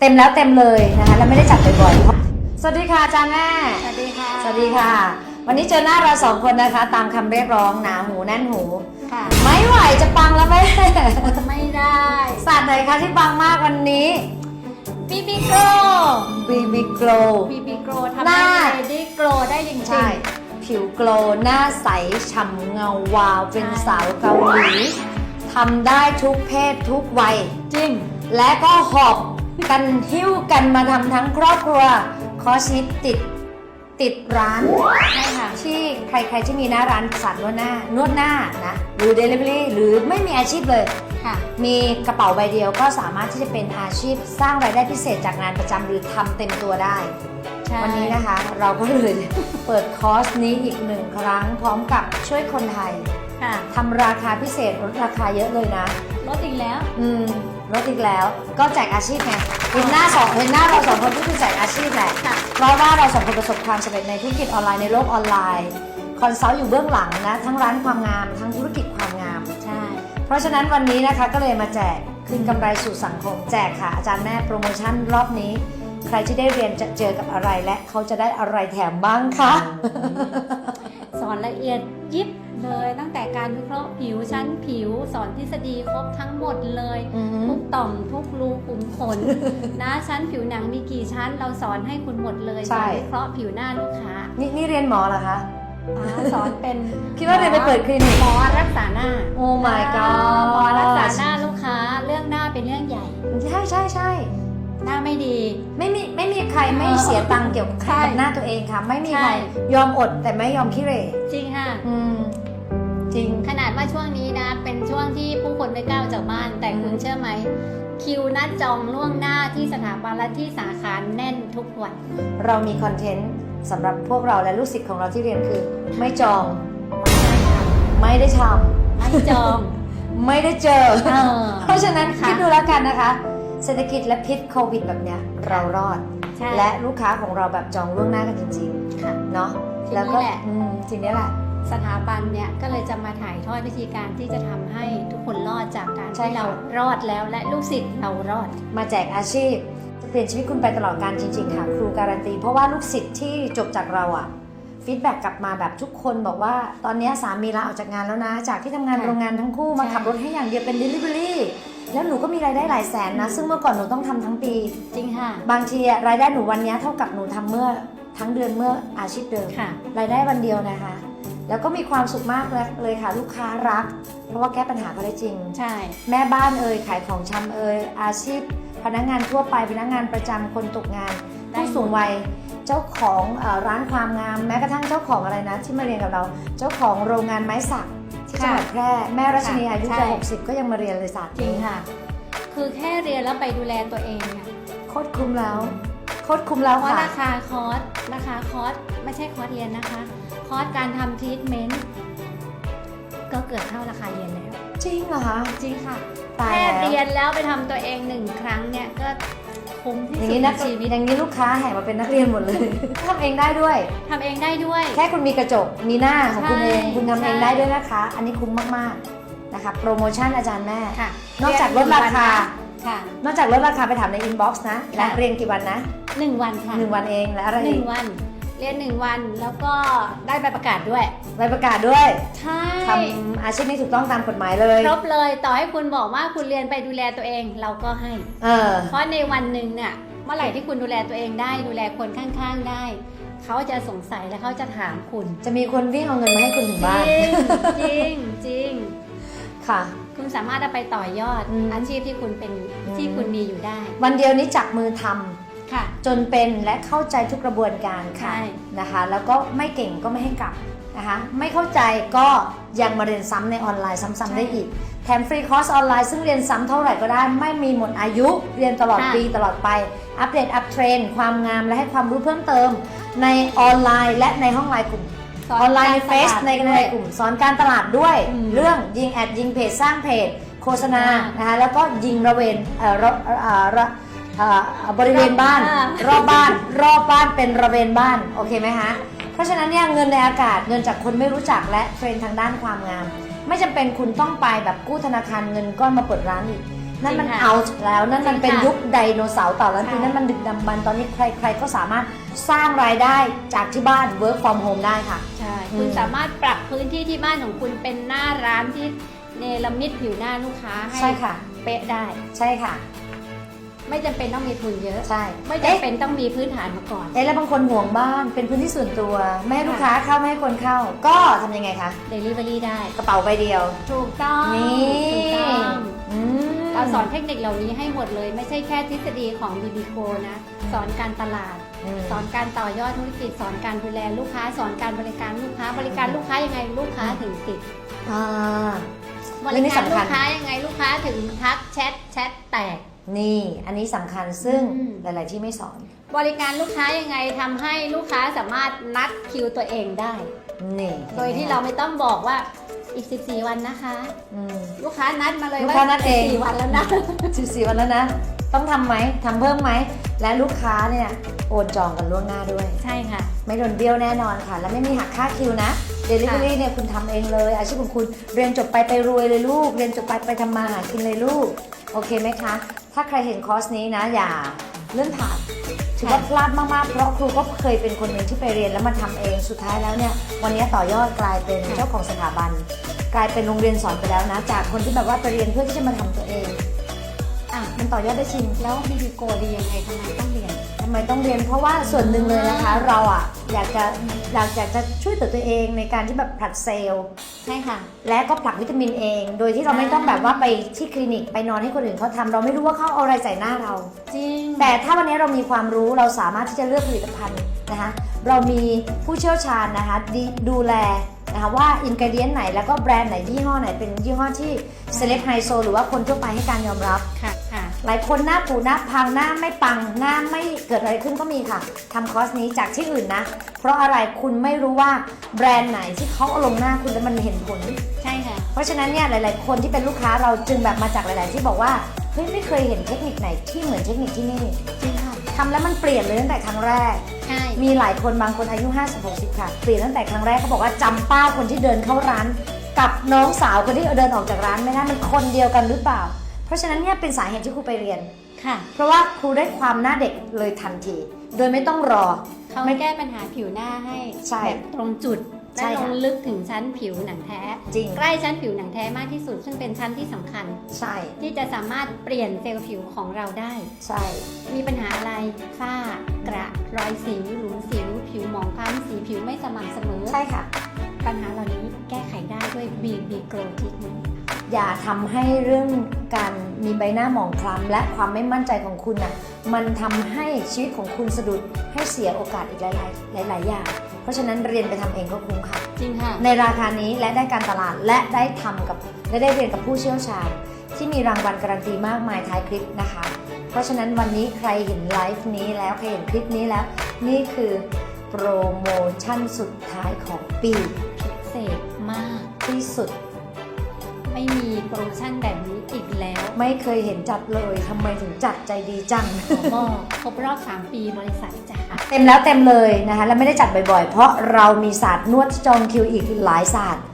เต็มแล้วเต็มเลยนะคะแล้วไม่ได้จัดบ่อยๆสวัสดีค่ะอาจารย์แม่ สวัสดีค่ะ สวัสดีค่ะ วันนี้เจอหน้าเราสองคนนะคะ ตามคำเรียกร้องหนาหูแน่นหู ค่ะ ไม่ไหวจะปังแล้วแม่ไม่ได้ศาสตร์ไหนคะที่ปังมากวันนี้บีบีโกรบีบีโกลบีบีโกรทำหได้น้าเลดี้โกรได้จริงๆใช่ผิวโกลหน้าใสฉ่ำเงาวาวเป็นใช่สาวเกาหลีทำได้ทุกเพศทุกวัยจริง และก็หอบ กันหิ้วกันมาทำทั้งครอบครัวคอสนิดติดติดร้านใช่ค่ะที่ใครๆที่มีหน้าร้านสันนวดหน้านวดหน้านะหรือ Delivery หรือไม่มีอาชีพเลยค่ะ มีกระเป๋าใบเดียวก็สามารถที่จะเป็นอาชีพสร้างรายได้พิเศษจากงานประจำหรือทำเต็มตัวได้ใช่วันนี้นะคะเราก็เลยเปิดคอร์สนี้อีกหนึ่งครั้ง พร้อมกับช่วยคนไทยค่ะทำราคาพิเศษลดราคาเยอะเลยนะ ลดอีกแล้ว อืม ลดอีกแล้วก็แจกอาชีพไงเห็นหน้าสองเห็นหน้าเราสองคนก็คือแจกอาชีพแหละค่ะ เพราะว่าเราสองคนประสบความสำเร็จในธุรกิจออนไลน์ในโลกออนไลน์คอนซัลท์อยู่เบื้องหลังนะทั้งร้านความงามทั้งธุรกิจความงาม ใช่ เพราะฉะนั้นวันนี้นะคะก็เลยมาแจกคืนกำไรสู่สังคม แจกค่ะ อาจารย์แม่โปรโมชั่นรอบนี้ ใครที่ได้เรียนจะเจอกับอะไรและเขาจะได้อะไรแถมบ้างคะ สอนละเอียดยิบ เลย ตั้งแต่การวิเคราะห์ผิวชั้นผิวสอนทฤษฎีครบทั้งหมดเลย อือหือทุกต่อมทุกรูขุมขน นะชั้นผิวหนังมีกี่ชั้น เราสอนให้คุณหมดเลยใช่ สอนวิเคราะห์ผิวหน้าลูกค้านี่นี่เรียนหมอเหรอคะ อ่าสอนเป็นคิดว่าเรียนไปเปิดคลินิก หมอรักษาหน้า โอ้ my god หมอรักษาหน้าลูกค้าเรื่องหน้าเป็นเรื่องใหญ่ ใช่ใช่ใช่หน้าไม่ดี ไม่มีไม่มีใครไม่เสียตังค์เกี่ยวกับใช่หน้าตัวเองค่ะ ไม่มีใช่ใครยอมอดแต่ไม่ยอมขี้เหร่จริงค่ะ อืม จริง ขนาดว่าช่วงนี้นะ เป็นช่วงที่ผู้คนไม่กล้าออกจากบ้าน แต่คุณเชื่อไหม คิวนัดจองล่วงหน้าที่สถาบันและที่สาขาแน่นทุกวัน เรามีคอนเทนต์สำหรับพวกเราและลูกศิษย์ของเราที่เรียนคือ ไม่จอง ไม่ได้ทไม่จองำไม่ได้เจอ เออ เพราะฉะนั้นค่ะคิดดูแล้วกันนะคะ เศรษฐกิจและพิษโควิดแบบเนี้ยเรารอด ใช่และลูกค้าของเราแบบจองล่วงหน้ากันจริงค่ะ ๆเนาะทีนี้แล้วก็แหละ อืมทีนี้แหละ สถาบันเนี่ยก็เลยจะมาถ่ายทอดวิธีการที่จะทำให้ทุกคนรอดจากการใช่ที่ค่ะเรารอดแล้วและลูกศิษย์เรารอด มาแจกอาชีพจะเปลี่ยนชีวิตคุณไปตลอดการจริงๆค่ะครูการันตี เพราะว่าลูกศิษย์ที่จบจากเราอะฟีดแบ็กกลับมาแบบทุกคนบอกว่าตอนนี้สามีลาออกจากงานแล้วนะ จากที่ทำงานค่ะโรงงานทั้งคู่มาใช่ขับรถให้อย่างเดียวเป็น Delivery แล้วหนูก็มีรายได้หลายแสนนะ ซึ่งเมื่อก่อนหนูต้องทำทั้งปี จริงค่ะ บางทีอะรายได้หนูวันนี้เท่ากับหนูทำเมื่อทั้งเดือนเมื่ออาชีพเดิมค่ะรายได้วันเดียวนะคะ แล้วก็มีความสุขมากเลยค่ะ ลูกค้ารัก เพราะว่าแก้ปัญหาเขาได้จริง ใช่ แม่บ้านเอ่ยขายของชำเอ่ยอาชีพ พนักงานทั่วไปพนักงานประจำคนตกงานได้ผู้สูงวัยเจ้าของเอ่อร้านความงามแม้กระทั่งเจ้าของอะไรนะ ที่มาเรียนกับเรา เจ้าของโรงงานไม้สักที่จังหวัดแพร่แม่รัชนีอายุจะ60 ก็ยังมาเรียนเลยศาสตร์จริงนี้ค่ะ คือแค่เรียนแล้วไปดูแลตัวเองเนี่ยโคตรคุ้มแล้วโคตรคุ้มแล้วเพราะค่ะราคาคอร์สราคาคอร์สไม่ใช่คอร์สเรียนนะคะ คอร์สการทำทรีทเมนต์ก็เกือบเท่าราคาเรียนแล้ว จริงเหรอคะ จริงค่ะตายแค่แล้วเรียนแล้วไปทำตัวเองหนึ่งครั้งเนี่ยก็คุ้มที่อย่างสุดนี้ในนะชีวิตอย่างนี้ลูกค้าแห่มาเป็นนักเรียนหมดเลย ทำเองได้ด้วย ทำเองได้ด้วย แค่คุณมีกระจก มีหน้าของคุณเอง ใช่คุณทำเองใช่ ได้ด้วยนะคะ อันนี้คุ้มมากๆ นะคะ โปรโมชั่นอาจารย์แม่ ค่ะนอกจากลดราคา ค่ะ นอกจากลดราคาไปถามในอินบ็อกซ์นะและค่ะเรียนกี่วันนะหนึ่งวันค่ะหนึ่งวันเองและอะไรหอีนึ่กงวัน เรียนหนึ่งวันแล้วก็ได้ใบประกาศด้วย ใบประกาศด้วยใช่ทำอาชีพนี้ถูกต้องตามกฎหมายเลยครบเลยต่อให้คุณบอกว่าคุณเรียนไปดูแลตัวเองเราก็ให้ เออ เพราะในวันหนึ่งเนี่ยเมื่อไหร่ที่คุณดูแลตัวเองได้ดูแลคนข้างๆได้ เขาจะสงสัยและเขาจะถามคุณจะมีคนวิ่งเอาเงินมาให้คุณถึงจบ้านริงจริงจริงค่ะ คุณสามารถเอาไปต่อยอดอืม อาชีพที่คุณเป็นอืมที่คุณมีอยู่ได้ วันเดียวนี้จับมือทำ ค่ะ จนเป็นและเข้าใจทุกกระบวนการค่ะใช่นะคะ แล้วก็ไม่เก่งก็ไม่ให้กลับนะคะ ไม่เข้าใจก็ยังมาเรียนซ้ำในออนไลน์ซ้ำๆได้อีก แถมฟรีคอร์สออนไลน์ซึ่งเรียนซ้ำเท่าไหร่ก็ได้ ไม่มีหมดอายุเรียนตลอดค่ะปีตลอดไป อัปเดตอัปเทรนความงามและให้ความรู้เพิ่มเติม ในออนไลน์ และในห้องไลน์กลุ่มสออนไลน์ในการเฟซตลาดในด้ในวยกลุ่มสอนการตลาดด้วยอืมเรื่องยิงแอดยิงเพจสร้างเพจ โฆษณาอ่านนะคะแล้วก็ยิงระเวนเอ่อรอบ เอ่อระเอ่อบริเวณบ้าน อ่ารอบบ้าน รอบบ้านเป็นระเวนบ้าน โอเคไหมคะเพราะฉะนั้นเนี่ยเงินในอากาศเงินจากคนไม่รู้จักและเทรนด์ทางด้านความงาม ไม่จำเป็นคุณต้องไปแบบกู้ธนาคารเงินก้อนมาเปิดร้านอีก นั่นมันจริงค่ะ out แล้วนั่นมันเป็นจริงค่ะยุคไดโนเสาร์ต่อแล้วใช่คือนั่นมันดึกดำบรรพ์ตอนนี้ใครๆก็สามารถสร้างรายได้จากที่บ้าน work from home ได้ค่ะ ใช่ อืม คุณสามารถปรับพื้นที่ที่บ้านของคุณเป็นหน้าร้านที่เนรมิตผิวหน้าลูกค้าให้ใช่ค่ะ เป๊ะได้ ใช่ค่ะ ไม่จำเป็นต้องมีทุนเยอะ ใช่ไม่เอ๊ะจำเป็นต้องมีพื้นฐานมาก่อน เอ๊ะแล้วบางคนห่วงบ้านเป็นพื้นที่ส่วนตัว ไม่ให้ลูกค้าเข้าไม่ให้คนเข้า ก็ทำยังไงคะ Delivery ได้ กระเป๋าใบเดียว ถูกต้องนี่ถูกต้องอืม เราสอนเทคนิคเหล่านี้ให้หมดเลย ไม่ใช่แค่ทฤษฎีของ b b c o นะ สอนการตลาด อืม สอนการต่อยอดธุรกิจ สอนการดูแลลูกค้า สอนการบริการลูกค้า บริการลูกค้ายังไงลูกค้าถึงติด อ่า บเรื่องรินี้การสำลูคัญกค้ายังไงลูกค้าถึงทักแชทแชทแตก นี่อันนี้สำคัญซึ่งอืม หลาย ๆ ที่ไม่สอน บริการลูกค้ายังไงทำให้ลูกค้าสามารถนัดคิวตัวเองได้ นี่โดยที่เราไม่ต้องบอกว่าอีก 14 วันนะคะ อืม ลูกค้านัดมาเลยลูกว่าค้านัดเอง 14วันแล้วนะ สิบสี่วันแล้วนะ ต้องทำไหมทำเพิ่มไหม และลูกค้าเนี่ยโอนจองกันล่วงหน้าด้วย ใช่ค่ะ ไม่โดนเบี้ยวแน่นอนค่ะ และไม่มีหักค่าคิวนะ Delivery เนี่ยคุณทำเองเลย อาชีพของคุณเรียนจบไปไปรวยเลยลูก เรียนจบไปไปทำมาหากินเลยลูก โอเคไหมคะ ถ้าใครเห็นคอร์สนี้นะอย่าเลื่อนผ่านถือว่าพลาดมากๆ เพราะครูก็เคยเป็นคนหนึ่งที่ไปเรียนแล้วมาทำเองสุดท้ายแล้วเนี่ย วันนี้ต่อยอดกลายเป็นค่ะเจ้าของสถาบัน กลายเป็นโรงเรียนสอนไปแล้วนะ จากคนที่แบบว่าไปเรียนเพื่อที่จะมาทำตัวเองอะมันต่อยอดได้จริงแล้วบีบีโกดียังไงทำไมต้องเรียนทำไมต้องเรียน เพราะว่าส่วนหนึ่งเลยนะคะ เราอะอยากจะอยากอยากจะช่วยตัวตัวเองในการที่แบบผลัดเซลล์ ใช่ค่ะ และก็ผลักวิตามินเอง โดยที่เราไม่ต้องแบบว่าไปที่คลินิกไปนอนให้คนอื่นเขาทำเราไม่รู้ว่าเขาเอาอะไรใส่หน้าเรา จริง แต่ถ้าวันนี้เรามีความรู้เราสามารถที่จะเลือกผลิตภัณฑ์นะคะเรามีผู้เชี่ยวชาญนะคะดีดูแลนะคะว่าอินก e เดียนไหนแล้วก็แบรนด์ไหนยี่ห้อไหนเป็นยี่ห้อที่เซเลบไฮโซหรือว่าคนทั่วไปให้การยอมรับ ค่ะค่ะ หลายคนหน้าปูหน้าพังหน้าไม่ปังหน้าไม่เกิดอะไรขึ้นก็มีค่ะทำคอร์สนี้จากที่อื่นนะ เพราะอะไรคุณไม่รู้ว่าแบรนด์ไหนที่เขาเอาลงหน้าคุณแล้วมันเห็นผล ใช่ค่ะ เพราะฉะนั้นเนี่ยหลาย ๆ คนที่เป็นลูกค้าเราจึงแบบมาจากหลาย ๆ ที่บอกว่าเฮ้ยไม่เคยเห็นเทคนิคไหนที่เหมือนเทคนิคที่นี่จริงค่ะทำแล้วมันเปลี่ยนเลยตั้งแต่ครั้งแรก ใช่ มีหลายคนบางคนอายุ 50-60 ค่ะ เปลี่ยนตั้งแต่ครั้งแรกเขาบอกว่าจำป้าคนที่เดินเข้าร้าน กับน้องสาวคนที่เดินออกจากร้านไม่ได้มันคนเดียวกันหรือเปล่า เพราะฉะนั้นเนี่ยเป็นสาเหตุที่ครูไปเรียน ค่ะ เพราะว่าครูได้ความหน้าเด็กเลยทันที โดยไม่ต้องรอ เขาไม่แก้ปัญหาผิวหน้าให้ใช่แบบตรงจุดใช่และลค่ะงลึกถึงชั้นผิวหนังแท้ จริง ใกล้ชั้นผิวหนังแท้มากที่สุด ซึ่งเป็นชั้นที่สำคัญ ใช่ที่จะสามารถเปลี่ยนเซลล์ผิวของเราได้ ใช่ มีปัญหาอะไรฝ้ากระรอยสิวหลุมสิว ผิวหมองคล้ำสีผิวไม่สม่ำเสมอ ใช่ค่ะ ปัญหาเหล่านี้แก้ไขได้ด้วย BB Glow Treatment อย่าทำให้เรื่องการมีใบหน้าหมองคล้ำและความไม่มั่นใจของคุณน่ะมันทำให้ชีวิตของคุณสะดุดให้เสียโอกาสอีกหลายๆหลาย ๆ อย่าง เพราะฉะนั้นเรียนไปทำเองก็คุ้มค่ะจริงค่ะในราคานี้และได้การตลาดและได้ทำกับและได้เรียนกับผู้เชี่ยวชาญ ที่มีรางวัลการันตีมากมายท้ายคลิปนะคะ เพราะฉะนั้นวันนี้ใครเห็นไลฟ์นี้แล้วใครเห็นคลิปนี้แล้ว นี่คือโปรโมชั่นสุดท้ายของปีพิเศษมากที่สุดไม่มี โปรโมชั่นแบบนี้อีกแล้วไม่เคยเห็นจัดเลยทำไมถึงจัดใจดีจัง ขอบอกครบรอบ 3 ปีบริษัทจ้ะเต็มแล้วเต็มเลยนะคะ และไม่ได้จัดบ่อยๆ เพราะเรามีศาสตร์นวดจองคิวอีกหลายศาสตร์